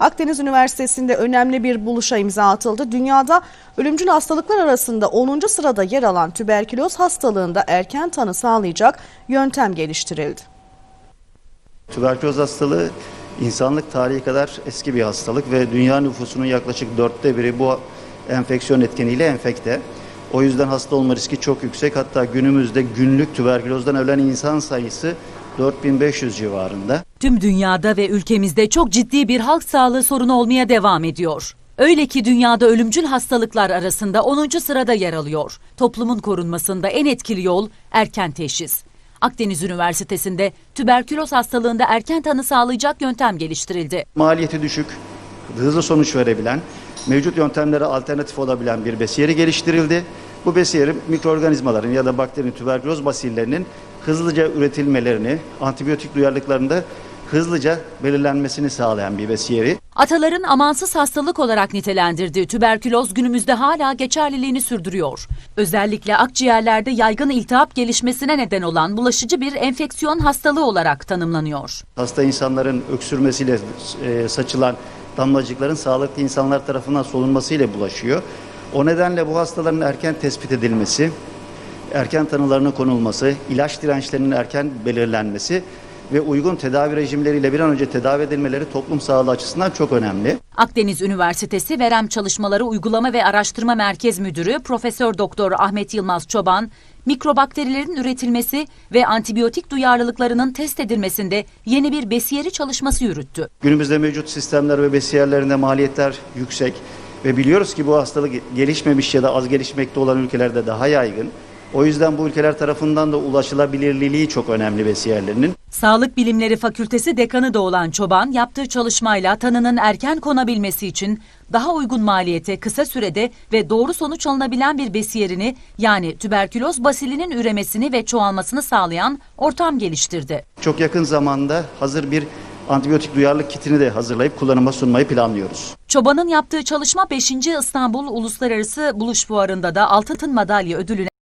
Akdeniz Üniversitesi'nde önemli bir buluşa imza atıldı. Dünyada ölümcül hastalıklar arasında 10. sırada yer alan tüberküloz hastalığında erken tanı sağlayacak yöntem geliştirildi. Tüberküloz hastalığı insanlık tarihi kadar eski bir hastalık ve dünya nüfusunun yaklaşık dörtte biri bu enfeksiyon etkeniyle enfekte. O yüzden hasta olma riski çok yüksek. Hatta günümüzde günlük tüberkülozdan ölen insan sayısı 4500 civarında. Tüm dünyada ve ülkemizde çok ciddi bir halk sağlığı sorunu olmaya devam ediyor. Öyle ki dünyada ölümcül hastalıklar arasında 10. sırada yer alıyor. Toplumun korunmasında en etkili yol erken teşhis. Akdeniz Üniversitesi'nde tüberküloz hastalığında erken tanı sağlayacak yöntem geliştirildi. Maliyeti düşük, hızlı sonuç verebilen, mevcut yöntemlere alternatif olabilen bir besiyeri geliştirildi. Bu besiyerin mikroorganizmaların ya da bakterinin tüberküloz basillerinin hızlıca üretilmelerini, antibiyotik duyarlılıklarında hızlıca belirlenmesini sağlayan bir besiyeri. Ataların amansız hastalık olarak nitelendirdiği tüberküloz günümüzde hala geçerliliğini sürdürüyor. Özellikle akciğerlerde yaygın iltihap gelişmesine neden olan bulaşıcı bir enfeksiyon hastalığı olarak tanımlanıyor. Hasta insanların öksürmesiyle e, saçılan damlacıkların sağlıklı insanlar tarafından solunmasıyla bulaşıyor. O nedenle bu hastaların erken tespit edilmesi, erken tanılarına konulması, ilaç dirençlerinin erken belirlenmesi ve uygun tedavi rejimleriyle bir an önce tedavi edilmeleri toplum sağlığı açısından çok önemli. Akdeniz Üniversitesi Verem Çalışmaları Uygulama ve Araştırma Merkez Müdürü Profesör Doktor Ahmet Yılmaz Çoban, mikrobakterilerin üretilmesi ve antibiyotik duyarlılıklarının test edilmesinde yeni bir besiyeri çalışması yürüttü. Günümüzde mevcut sistemler ve besiyerlerinde maliyetler yüksek ve biliyoruz ki bu hastalık gelişmemiş ya da az gelişmekte olan ülkelerde daha yaygın. O yüzden bu ülkeler tarafından da ulaşılabilirliği çok önemli besiyerlerinin. Sağlık Bilimleri Fakültesi dekanı da olan Çoban, yaptığı çalışmayla tanının erken konabilmesi için daha uygun maliyete kısa sürede ve doğru sonuç alınabilen bir besiyerini yani tüberküloz basilinin üremesini ve çoğalmasını sağlayan ortam geliştirdi. Çok yakın zamanda hazır bir antibiyotik duyarlılık kitini de hazırlayıp kullanıma sunmayı planlıyoruz. Çoban'ın yaptığı çalışma 5. İstanbul Uluslararası Buluş Fuarı'nda da altın madalya ödülüne